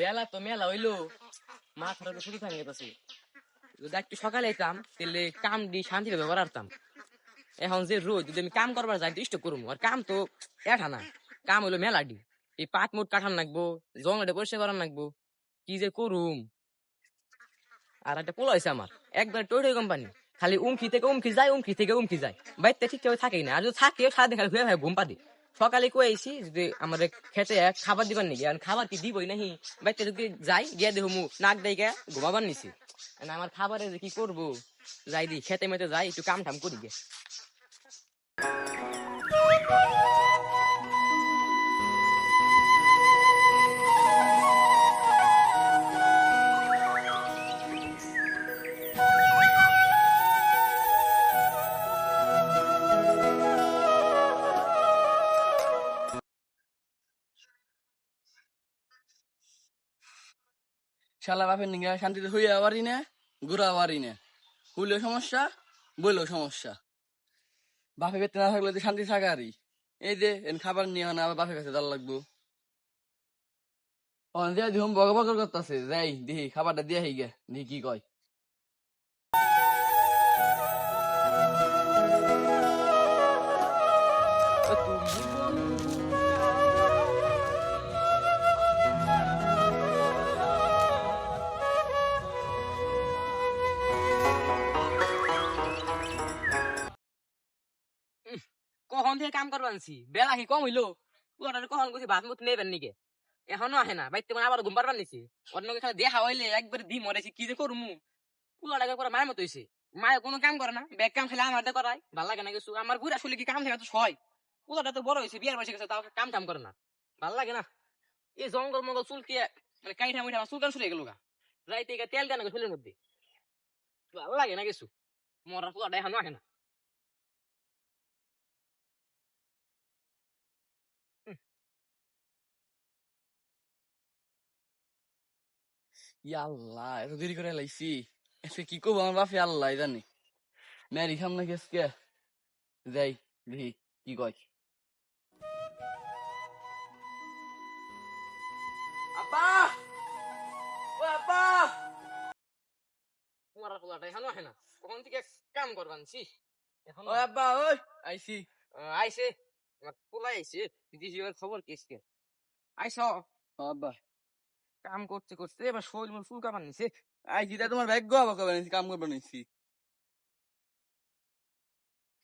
বেলা তো মেলা হইল। মাথাটা তো শুধু থাকে গেছে যদি একটু সকালে আইতাম তাহলে কাম দি শান্তি ব্যবহার করতাম। এখন যে রোজ যদি আমি কাম করবার যাই, তো ইষ্ট করব আর কাম তো এটা না। কাম হইল মেলা ডি এই পাট মুট কাঠান লাগবো জঙ্গলটা পরিষ্কার করান লাগবো। কি যে করুম? আর একটা পোলা হয়েছে আমার, একবার টোটো কোম্পানি। খালি উমকি থেকে উমকি যায়, উমকি থেকে উমকি যায়। বাইতে ঠিকঠাক থাকেই না। আর যদি থাকে, সারাদিন খালি ঘুরে ঘুম পাদি সকালে কয়েছি যদি আমাদের খেতে খাবার দিবার নাকি কারণ খাবার কি দিবই নাহি? বাইতে যদি যাই গিয়া দেহ মু নাক দেই গিয়া ঘুমাবার নিছি। আমার খাবারে কি করব? যাই দি, খেতে মেতে যাই, একটু কাম টাম করি গে। শালা বাপের নিগা শান্তিতে হইয়া পারি না ঘুরা পারি না। হইলেও সমস্যা, বইলেও সমস্যা। বাপে বেতে না থাকলে তো শান্তি থাকা আরই এই যে, এন খাবার নিয়ে না আবার বাপের কাছে দাল লাগবো। অন দিয়া দিহুম বগ বগর করতেছে, যাই দেখি খাবারটা দিয়া হই গে দেখি কি কয়। থেকে কাম করবার আনছি বেলা কি কম হইল। পুরাটা কখন গেছি ভাত মুত নেবেন নিকে? এখনও আহে না। বাইতে মানে আবার ঘুম পারবার নিছি অন্য খালি দেখা একবার দি মরেছি কি যে করমু পুরাটা করে মায়ের মতো হইছে মায়ে কোনো কাম করে না। ব্যাগ কাম খেলে আমার করায় ভালো লাগে না কিছু। আমার বুড়া শুলে কি কাম থাকে তো সয় পুরাটা তো বড় হয়েছে বিয়ার বসে গেছে, তাও কাম টাম করে না। ভালো লাগে না। এই জঙ্গল মঙ্গল চুল কি মানে কাইঠা মুঠা চুল কান শুলে গেল গা রাইতে তেল দেন চুলের মধ্যে? ভালো লাগে না কিছু। মরা পুরাটা এখনও আহে না। আল্লাহ এত দেরি করে লাইছি। এসে কি করব আমার বাপে? আল্লাহ জানে মেরি সামনে গেছে যাই দেখি কি কয়। আপা ও আপা মরা পুরাটা এখনও আহে না। কখন থেকে কাম করবান এখন ও আব্বা ওই আইছি। আইসে আমার পোলাই আইসে দিদি খবর কেসকে আইস আব্বা। কাম করতে করতে এবার শরীর মন ফুল কামান নিছে আইছি তা তোমার ভাগ্য কবে নিছি কাম করবে নিছি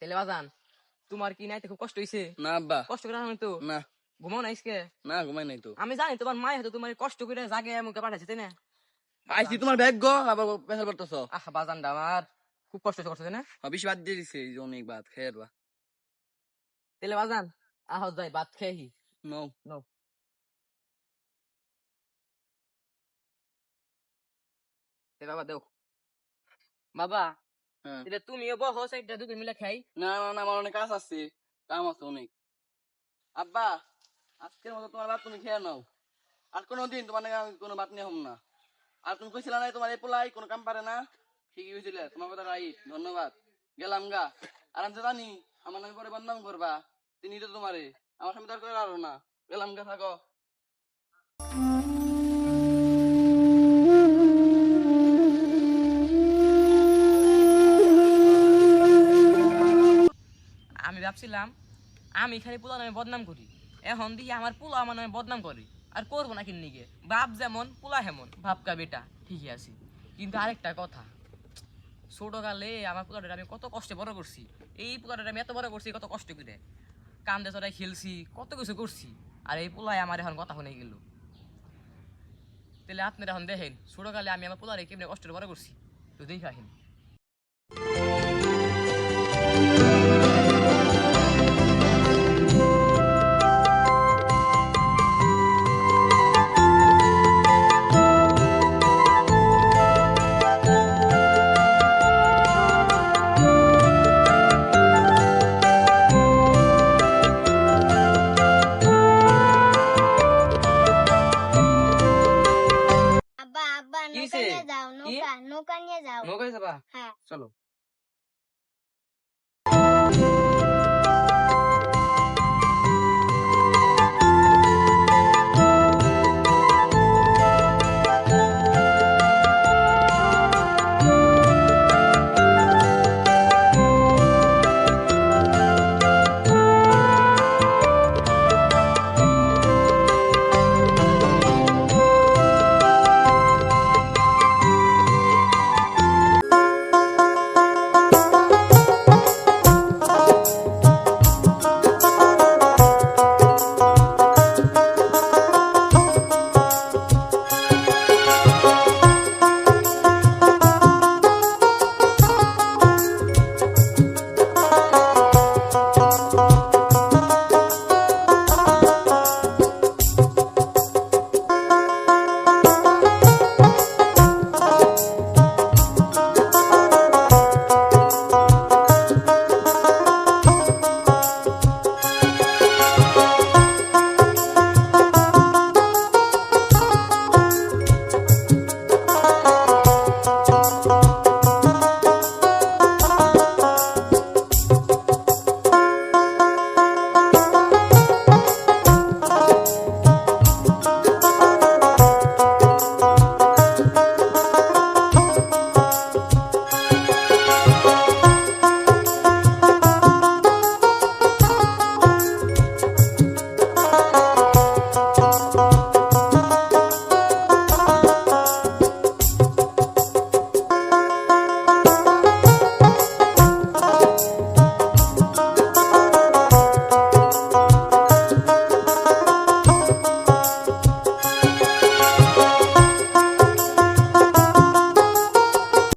ছেলে বাজান তোমার কি নাইতে খুব কষ্ট হইছে? না আব্বা। কষ্ট করে আমি তো? না। ঘুমাও না আজকে? না ঘুমাই নাই তো। আমি জানি তোমার মায় হয়তো তোমার কষ্ট করে জাগে মুখে পাঠাইছে তাই না? আইছি তোমার ভাগ্য আবার পেশাল পড়তেছ আহ বাজানটা আমার খুব কষ্ট করছে তাই না? বেশি বাদ দিয়ে দিছে এই অনেক বাদ খেয়ে বা। তেলে বাজান আহ যাই ভাত খেয়েহি নো তে বাবা দেও। বাবা। এটা তুমিও বহ সাইডটা দুজন মিলে খাই। না না না আমার অনেক কাজ আছে কাম আছে অনেক। আব্বা আজকের মতো তোমার ভাত তুমি খেয়ে নাও। আর কোনো দিন তোমার আমি কোনো ভাত নিয়ে হম না। আর তুমি কইছিলে না তোমার এই পোলাই কোনো কাম পারে না? ঠিকই হয়েছিল তোমার কথা রাইট ধন্যবাদ। গেলাম গা। আর আমি জানি আমার নামে পরে বদনাম করবা। তিনি তো তোমারে আমার সামনে তার করে আরও না। গেলাম গা থাকো। ভাবছিলাম, আমি খালি পোলা নামে বদনাম করি। এখন দেখি আমার পোলা আমার নামে বদনাম করে। আর করব না কিন নিকে বাপ যেমন পোলা হেমন। ভাবকা বেটা, ঠিকই আছে। কিন্তু আরেকটা কথা, ছোটকালে আমার পোলাটা আমি কত কষ্টে বড় করছি। এই পোলাটা আমি এত বড় করছি, কত কষ্ট করে। কান্দে চড়াই খেলছি, কত কিছু করছি। আর এই পোলাই আমার এখন কথা শুনে গেল। তাহলে আপনারা এখন দেখেন, ছোটকালে আমি আমার পোলারে কেমনি কষ্ট বড় করছি। তো দেখাহেন নৌকায় যাবা? হ্যাঁ। চলো।